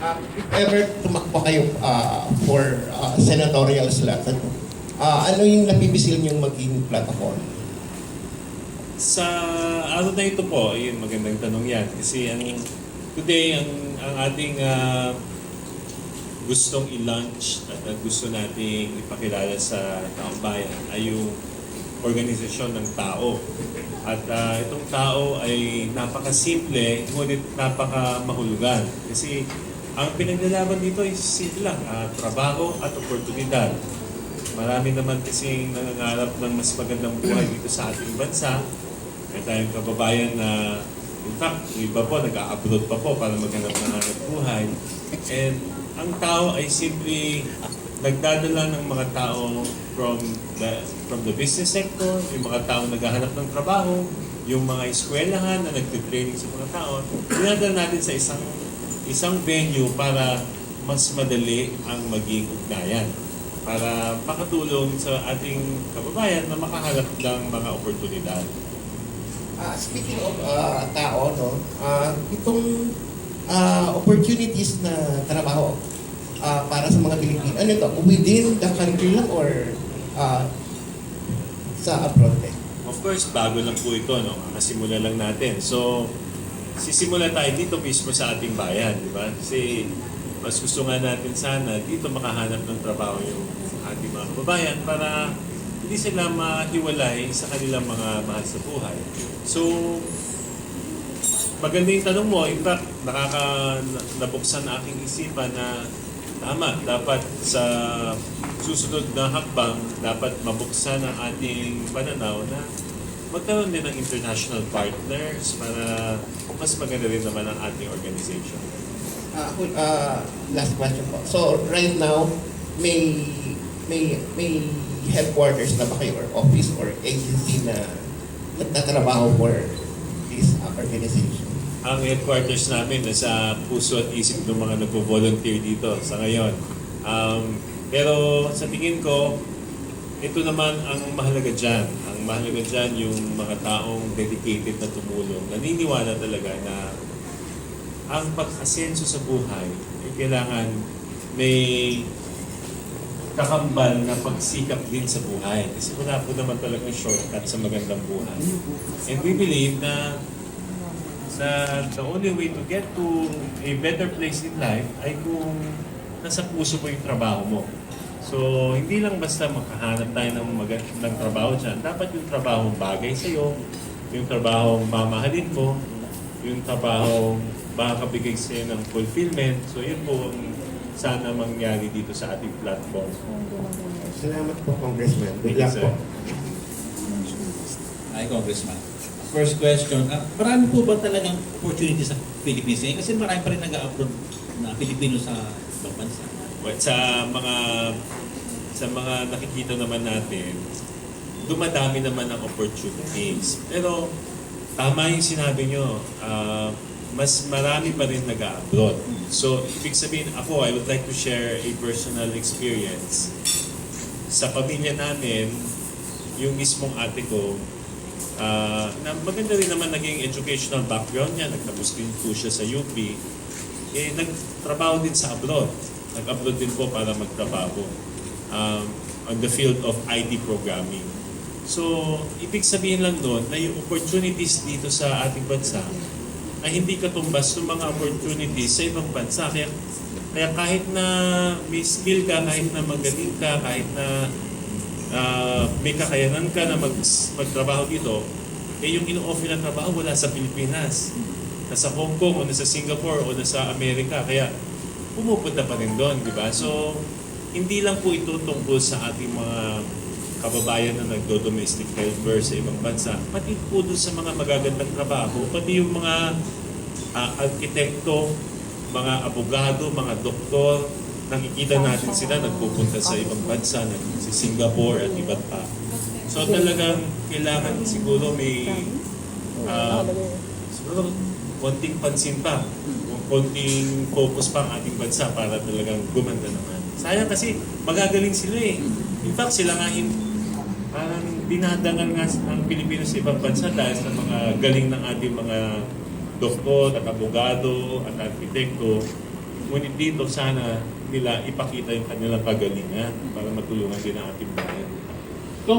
Uh, if ever tumakbo kayo uh, for uh, senatorial slot, ano, uh, ano yung napipisil niyong maging platform? Sa araw na ito po, yun, magandang tanong yan. Kasi ang today, ang, ang ating ah, gustong i-launch at ang gusto nating ipakilala sa taong bayan ay yung organisasyon ng tao. At ah, itong tao ay napakasimple, ngunit napakamahulugan. Kasi ang pinaglalaban dito ay simple lang, ah, trabaho at oportunidad. Marami naman kasing nangangarap ng mas magandang buhay dito sa ating bansa. May tayong kababayan na, in fact, yung iba po, nag-abroad pa po para maghanap ng hanap buhay. And ang tao ay simply nagdadala ng mga tao from the from the business sector, yung mga tao naghahanap ng trabaho, yung mga eskwelahan na nagtitraining sa mga tao, dinadala natin sa isang isang venue para mas madali ang maging ugnayan para makatulong sa ating kababayan na makahanap ng mga oportunidad. Uh, speaking of uh, tao, no, uh, itong uh, opportunities na trabaho uh, para sa mga Pilipino, ano ito, within the country lang or uh, sa abroad din? Of course, bago lang po ito, no? Kasimula lang natin. So, sisimula tayo dito mismo sa ating bayan, di ba? Kasi mas gusto nga natin sana dito makahanap ng trabaho yung ating mga kababayan para hindi sila mahiwalay sa kanilang mga mahal sa buhay. So, maganda yung tanong mo. In fact, nakaka, na aking isipan na tama, dapat sa susunod na hakbang, dapat mabuksan ang ating pananaw na magkaroon din ng international partners para mas maganda rin naman ang ating organization. Uh, uh, last question po. So, right now, may may may headquarters na ba kayo or office or agency na nagtatrabaho for this organization? Ang headquarters namin nasa puso at isip ng mga nagpo-volunteer dito sa ngayon. Um, pero sa tingin ko, ito naman ang mahalaga dyan. Ang mahalaga dyan yung mga taong dedicated na tumulong. Naniniwala talaga na ang pag-asenso sa buhay ay kailangan may kakambal na pagsikap din sa buhay. Kasi wala po naman talagang shortcut sa magandang buhay. And we believe na na the only way to get to a better place in life ay kung nasa puso mo yung trabaho mo. So, hindi lang basta makahanap tayo ng, mag- ng trabaho dyan. Dapat yung trabaho bagay sa'yo, yung trabaho mamahalin mo, yung trabaho makakabigay sa'yo ng fulfillment. So, yun po ang sana mangyari dito sa ating platform. Salamat po, Congressman. Good luck po. Ay, Congressman. First question, ah, marami po ba talagang opportunity sa Philippines ngayon? Kasi marami pa rin nag-upload na Pilipino sa ibang bansa. Well, sa mga sa mga nakikita naman natin, dumadami naman ang opportunities. Pero tama yung sinabi nyo, ah, mas marami pa rin nag-abroad. So, ibig sabihin, ako, I would like to share a personal experience. Sa pamilya namin, yung mismong ate ko, ah, na maganda rin naman naging educational background niya, nagtapos din po siya sa UP, eh, nagtrabaho din sa abroad. Nag-abroad din po para magtrabaho um, on the field of IT programming. So, ibig sabihin lang doon na yung opportunities dito sa ating bansa ay hindi katumbas ng mga opportunities sa ibang bansa. Kaya, kaya kahit na may skill ka, kahit na magaling ka, kahit na ah, may kakayanan ka na mag, magtrabaho dito, eh yung ino-offer na trabaho wala sa Pilipinas. Nasa Hong Kong o nasa Singapore o nasa Amerika. Kaya pumupunta pa rin doon, di ba? So, hindi lang po ito tungkol sa ating mga kababayan na nagdo-domestic helper sa ibang bansa, pati po doon sa mga magagandang trabaho, pati yung mga ah, arkitekto, mga abogado, mga doktor, nakikita natin sila nagpupunta sa ibang bansa, sa Singapore at iba't pa. So talagang kailangan siguro may ah, siguro konting pansin pa, konting focus pa ang ating bansa para talagang gumanda naman. Sayang kasi magagaling sila eh. In fact, sila nga hin- parang dinadangan nga ang Pilipinas sa ibang bansa dahil sa mga galing ng ating mga doktor at abogado at arkitekto. Ngunit dito sana nila ipakita yung kanilang kagalingan para matulungan din ang ating bayan.